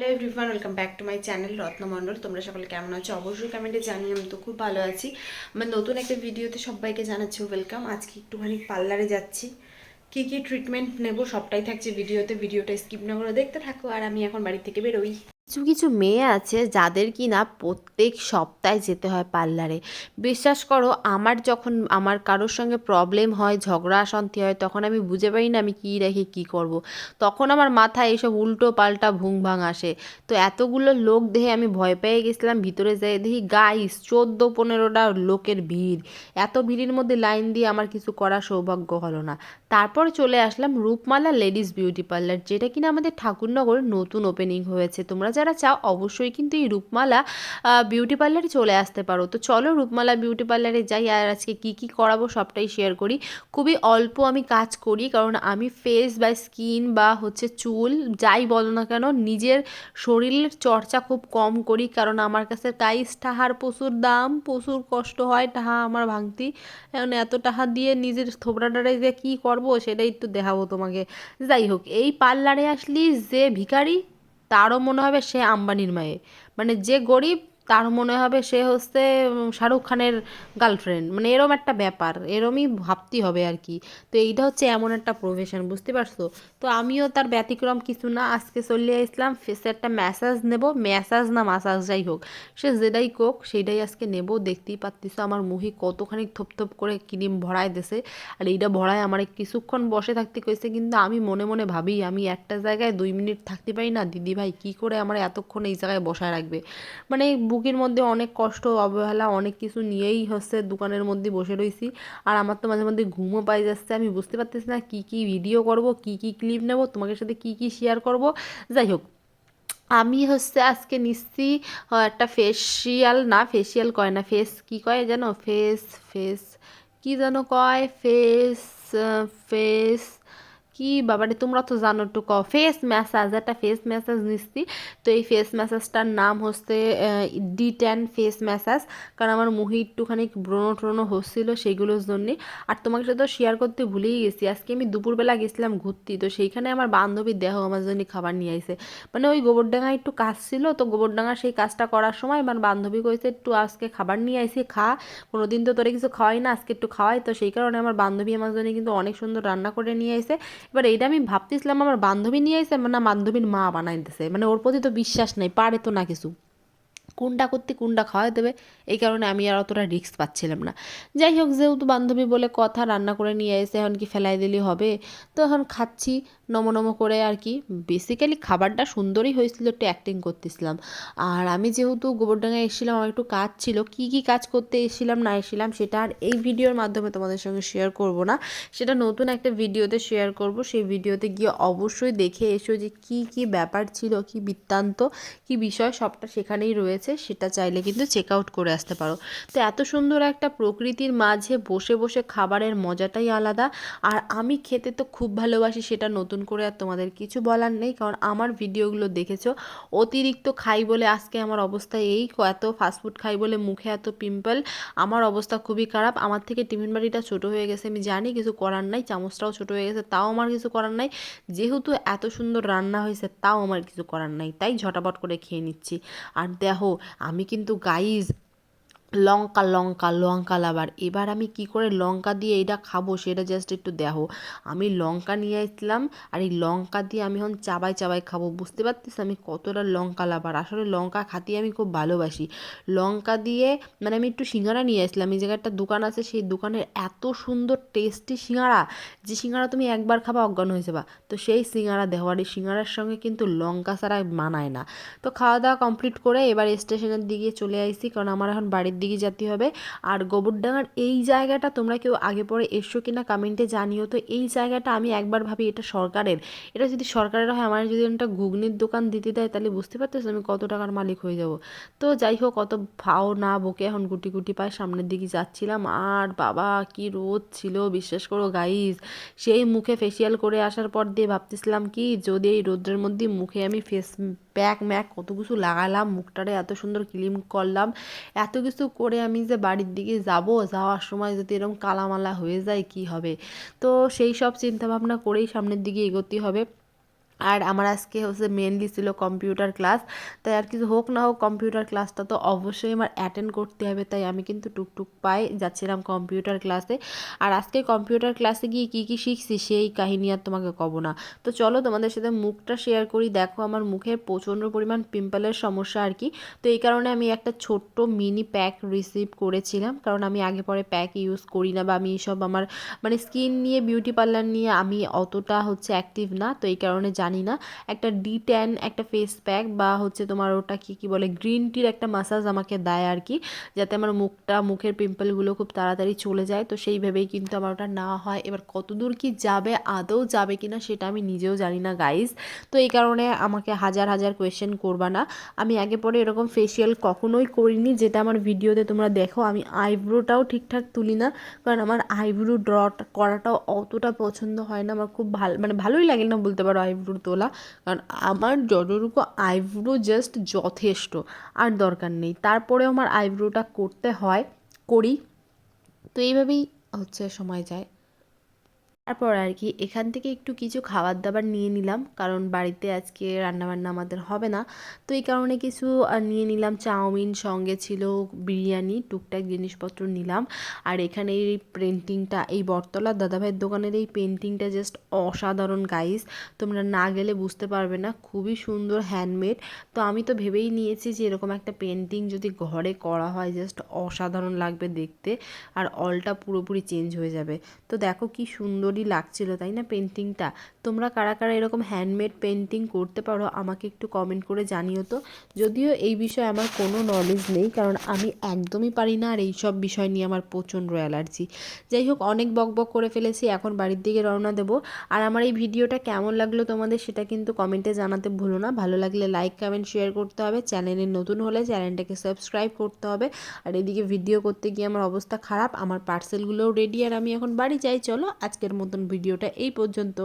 Hello everyone, welcome back to my channel Ratnamondal তোমরা সকলে কেমন আছো? অবশ্যই কমেন্টে জানি আমি তো খুব ভালো আছি। আমার নতুন একটা ভিডিওতে সবাইকে জানাচ্ছি ওয়েলকাম আজকে একটুখানি পার্লারে যাচ্ছি। কি কি ট্রিটমেন্ট নেব সবটাই থাকছে ভিডিওতে, ভিডিওটা স্কিপ না করে দেখতে থাকো। আর আমি এখন বাড়ি থেকে বেরোই। কিছু কিছু মেয়ে আছে যাদের কি না প্রত্যেক সপ্তাহে যেতে হয় পার্লারে। বিশ্বাস করো, আমার যখন আমার কারোর সঙ্গে প্রবলেম হয়, ঝগড়া, অশান্তি হয়, তখন আমি বুঝে পাই না আমি কী রেখে কী করব। তখন আমার মাথায় এইসব উল্টো পাল্টা ভুং ভাং আসে। তো এতগুলো লোক দেখে আমি ভয় পেয়ে গেছিলাম, ভিতরে যাই দেখি গাইস চোদ্দ পনেরোটা লোকের ভিড়। এত ভিড়ের মধ্যে লাইন দিয়ে আমার কিছু করার সৌভাগ্য হলো না। তারপর চলে আসলাম রূপমালা লেডিস বিউটি পার্লার, যেটা কিনা আমাদের ঠাকুরনগরে নতুন ওপেনিং হয়েছে। তোমরা যারা চাও অবশ্যই কিন্তু এই রূপমালা বিউটি পার্লারে চলে আসতে পারো। তো চলো রূপমালা বিউটি পার্লারে যাই আর আজকে কি কি করাবো সবটাই শেয়ার করি। খুবই অল্প আমি কাজ করি কারণ আমি ফেস বা স্কিন বা হচ্ছে চুল যাই বলো না কেন নিজের শরীরের চর্চা খুব কম করি কারণ আমার কাছে টাইস টাহার প্রচুর দাম, প্রচুর কষ্ট হয় টাহা আমার ভাঙতি। এখন এত টাকা দিয়ে নিজের থোবড়াটারে যে কী করব সেটাই একটু দেখাবো তোমাকে। যাই হোক, এই পার্লারে আসলি যে ভিখারি তারও মনে হবে সে আম্বানির মায়ে। মানে যে গরিব তার মনে হবে সে হচ্ছে শাহরুখ খানের গার্লফ্রেন্ড মানে এরম একটা ব্যাপার, এরমই ভাবতে হবে আর কি। তো এইটা হচ্ছে এমন একটা প্রফেশন বুঝতে পারছ? তো আমিও তার ব্যতিক্রম কিছু না, আজকে চলে আসলাম ফেসে একটা ম্যাসাজ নেব ম্যাসাজ না মাসাজ যাই হোক। সে যেটাই কোক সেইটাই আজকে নেব। দেখতেই পাচ্ছিস আমার মুহি কতখানি থপ থপ করে ক্রিম ভরায় দেছে। আর এইটা ভরায় আমার কিছুক্ষণ বসে থাকতে কইছে, কিন্তু আমি মনে মনে ভাবি, আমি একটা জায়গায় দুই মিনিট থাকতে পারি না। দিদি ভাই কী করে আমার এতক্ষণ এই জায়গায় বসায় রাখবে? মানে বুকের মধ্যে অনেক কষ্ট, অবহেলা, অনেক কিছু নিয়েই হচ্ছে দোকানের মধ্যে বসে রয়েছি আর আমার তো মাঝে মধ্যে ঘুমও পাই যাচ্ছে, আমি বুঝতে পারতেছি না কী কী ভিডিও করব, কী কী ক্লিপ নেব, তোমাদের সাথে কী কী শেয়ার করব। যাই হোক, আমি হচ্ছে আজকে নিচ্ছি একটা ফেসিয়াল না ফেসিয়াল কয় না ফেস কি কয় জানো ফেস ফেস কি যেন কয়? ফেস ফেস কি বাবারে, তোমরা তো জানো একটু ক ফেস ম্যাসাজ একটা ফেস ম্যাসাজ নিচ্ছি। তো এই ফেস ম্যাসাজটার নাম হচ্ছে ডি টেন ফেস ম্যাসাজ কারণ আমার মুহি একটুখানি ব্রণ ট্রণ হচ্ছিল সেগুলোর জন্যে। আর তোমাকে সাথে শেয়ার করতে ভুলেই গেছি। আজকে আমি দুপুরবেলা গেছিলাম ঘুরতে। তো সেইখানে আমার বান্ধবীর দেহ আমার জন্য খাবার নিয়ে আইছে। মানে ওই গোবরডাঙ্গায় একটু কাজ ছিল। তো গোবরডাঙ্গার সেই কাজটা করার সময় আমার বান্ধবী কইছে, একটু আজকে খাবার নিয়ে আইসি খা। কোনোদিন তো তোরে কিছু খাওয়াই না, আজকে একটু খাওয়াই। তো সেই কারণে আমার বান্ধবী আমার জন্য কিন্তু অনেক সুন্দর রান্না করে নিয়ে আইছে। এবার এইটা আমি ভাবতেছিলাম, আমার বান্ধবী নিয়ে আসে না বান্ধবীর মা বানাইতেছে মানে ওর প্রতি তো বিশ্বাস নাই, পারে তো না কিছু। কোনটা করতে, কোনটা খাওয়াই দেবে, এই কারণে আমি আর অতটা রিস্ক পাচ্ছিলাম না। যাই হোক, যেহেতু বান্ধবী বলে কথা, রান্না করে নিয়ে এসে এখন কি ফেলাই দিলেই হবে? তো এখন খাচ্ছি, নমো নমো করে আর কি। বেসিক্যালি খাবারটা সুন্দরই হয়েছিল, একটু অ্যাক্টিং করতেছিলাম। আর আমি যেহেতু গোবরডাঙ্গায় এসেছিলাম, আমার একটু কাজ ছিল, কি কি কাজ করতে এসেছিলাম, না এসেছিলাম, সেটা আর এই ভিডিওর মাধ্যমে তোমাদের সঙ্গে শেয়ার করব না। সেটা নতুন একটা ভিডিওতে শেয়ার করব, সেই ভিডিওতে গিয়ে অবশ্যই দেখে এসো যে কি কি ব্যাপার ছিল, কি বৃত্তান্ত, কি বিষয়, সবটা সেখানেই রয়েছে। সেটা চাইলে কিন্তু চেক আউট করে আসতে পারো। তো এত সুন্দর একটা প্রকৃতির মাঝে বসে বসে খাবারের মজাটাই আলাদা। আর আমি খেতে তো খুব ভালোবাসি, সেটা নতুন করে আর তোমাদের কিছু বলার নেই। কারণ আমার ভিডিওগুলো দেখেছ, অতিরিক্ত খাই বলে আজকে আমার অবস্থা এই, এত ফাস্টফুড খাই বলে মুখে এত পিম্পল আমার অবস্থা খুবই খারাপ। আমার থেকে টিফিন বাড়িটা ছোট হয়ে গেছে, আমি জানি কিছু করার নাই, চামচটাও ছোট হয়ে গেছে, তাও আমার কিছু করার নাই। যেহেতু এত সুন্দর রান্না হয়েছে, তাও আমার কিছু করার নাই, তাই ঝটাপট করে খেয়ে নিচ্ছি। আর দেখো আমি কিন্তু গাইজ লঙ্কা লঙ্কা লঙ্কা লাবার এবার আমি কি করে লঙ্কা দিয়ে এটা খাব সেটা জাস্ট একটু দেখো। আমি লঙ্কা নিয়ে আসলাম আর এই লঙ্কা দিয়ে আমি এখন চাবাই চাবাই খাব। বুঝতে পারতিস আমি কতটা লঙ্কা লাভার? আসলে লঙ্কা খাতে আমি খুব ভালোবাসি। লঙ্কা দিয়ে মানে আমি একটু সিঙ্গারা নিয়ে আসলাম। এই জায়গায় একটা দোকান আছে, সেই দোকানের এত সুন্দর টেস্টি সিঙ্গারা যে সিঙ্গারা তুমি একবার খাবা, অজ্ঞান হয়ে যাবা। তো সেই সিঙ্গারা দেখো আর এই সিঙ্গারার সঙ্গে কিন্তু লঙ্কা ছাড়া মানায় না। তো খাওয়া দাওয়া কমপ্লিট করে এবার স্টেশনের দিকে চলে আসছি কারণ আমার এখন বাড়ির দিকে যেতে হবে। আর গোবরডাঙ্গার এই জায়গাটা তোমরা কেউ আগে পরে এসো কিনা কমেন্টে জানিও। তো এই জায়গাটা আমি একবার ভাবি এটা সরকারের। এটা যদি সরকারের হয়, আমার যদি একটা ঘুগনির দোকান দিতে দেয়, তাহলে বুঝতে পারতেছো আমি কত টাকার মালিক হয়ে যাব। তো যাই হোক, অত ভাও না বকে এখন গুটি গুটি পায়ে সামনের দিকে যাচ্ছিলাম। আর বাবা, কি রোদ ছিল, বিশ্বাস করো গাইজ সেই মুখে ফেসিয়াল করে আসার পর দিয়ে ভাবতেছিলাম কি, যদি এই রোদ্রের মধ্যে মুখে আমি ফেস প্যাক ম্যাক কত কিছু লাগালাম, মুখটারে এত সুন্দর ক্লিম করলাম। এত কিছু করে আমি যে বাড়ির দিকে যাব, যাওয়ার সময় যদি এরকম কালামালা হয়ে যায়, কি হবে? তো সেই সব চিন্তাভাবনা করেই সামনের দিকে এগোতে হবে। আর আমার আজকে হচ্ছে মেনলি ছিল কম্পিউটার ক্লাস তাই আর কিছু হোক না হোক কম্পিউটার ক্লাসটা তো অবশ্যই আমার অ্যাটেন্ড করতে হবে, তাই আমি কিন্তু টুকটুক পাই যাচ্ছিলাম কম্পিউটার ক্লাসে আর আজকে কম্পিউটার ক্লাসে গিয়ে কী কী শিখছি সেই কাহিনী আর তোমাকে কব না। তো চলো তোমাদের সাথে মুখটা শেয়ার করি, দেখো আমার মুখে প্রচণ্ড পরিমাণ পিম্পলের সমস্যা আর কি। তো এই কারণে আমি একটা ছোট্ট মিনি প্যাক রিসিভ করেছিলাম, কারণ আমি আগে পরে প্যাক ইউজ করি না বা আমি এইসব আমার মানে স্কিন নিয়ে বিউটি পার্লার নিয়ে আমি অতটা হচ্ছে অ্যাক্টিভ না, তো এই কারণে জানি না, একটা ডি ট্যান একটা ফেস প্যাক বা হচ্ছে তোমার ওটা কি কি বলে গ্রিন টির একটা মাসাজ আমাকে দেয় আর কি, যাতে আমার মুখটা, মুখের পিম্পলগুলো খুব তাড়াতাড়ি চলে যায়। তো সেইভাবেই কিন্তু আমার ওটা নেওয়া হয়। এবার কতদূর কি যাবে, আদৌ যাবে কি না সেটা আমি নিজেও জানি না গাইজ তো এই কারণে আমাকে হাজার হাজার কোয়েশ্চেন করবা না। আমি আগে পরে এরকম ফেসিয়াল কখনোই করিনি, যেটা আমার ভিডিওতে তোমরা দেখো। আমি আইব্রোটাও ঠিকঠাক তুলি না, কারণ আমার আইব্রো ড্রট করাটাও অতটা পছন্দ হয় না। আমার খুব ভালো মানে ভালোই লাগে না বলতে পারো আইব্রো তোলা। কারণ আমার যতটুকু আইব্রো জাস্ট যথেষ্ট, আর দরকার নেই। তারপরে আমার আইব্রোটা করতে হয়, করি। তো এইভাবেই হচ্ছে সময় যায়। তারপর আর কি এখান থেকে একটু কিছু খাবার দাবার নিয়ে নিলাম। কারণ বাড়িতে আজকে রান্নাবান্না আমাদের হবে না। তো এই কারণে কিছু নিয়ে নিলাম। চাউমিন সঙ্গে ছিল বিরিয়ানি, টুকটাক জিনিসপত্র নিলাম। আর এখানে এই পেন্টিংটা এই বটতলার দাদাভাইয়ের দোকানের এই পেন্টিংটা জাস্ট অসাধারণ গাইস তোমরা না গেলে বুঝতে পারবে না, খুবই সুন্দর হ্যান্ডমেড তো আমি তো ভেবেই নিয়েছি যে এরকম একটা পেন্টিং যদি ঘরে করা হয় জাস্ট অসাধারণ লাগবে দেখতে। আর অলটা পুরোপুরি চেঞ্জ হয়ে যাবে। তো দেখো কি সুন্দরই লাগছিল, তাই না পেন্টিংটা তোমরা কারা কারা এরকম হ্যান্ডমেড পেন্টিং করতে পারো, আমাকে একটু কমেন্ট করে জানিও তো। যদিও এই বিষয়ে আমার কোনো নলেজ নেই, কারণ আমি একদমই পারি না, আর এইসব বিষয় নিয়ে আমার প্রচণ্ড অ্যালার্জি যাই হোক, অনেক বকবক করে ফেলেছি, এখন বাড়ির দিকে রওনা দেবো। আর আমার এই ভিডিওটা কেমন লাগল তোমাদের সেটা কিন্তু কমেন্টে জানাতে ভুলো না। ভালো লাগলে লাইক কমেন্ট শেয়ার করতে হবে। চ্যানেলে নতুন হলে চ্যানেলটাকে সাবস্ক্রাইব করতে হবে। আর এদিকে ভিডিও করতে গিয়ে আমার অবস্থা খারাপ, আমার পার্সেলগুলোও রেডি আর আমি এখন বাড়ি যাই। চলো, আজকের মতন ভিডিওটা এই পর্যন্ত।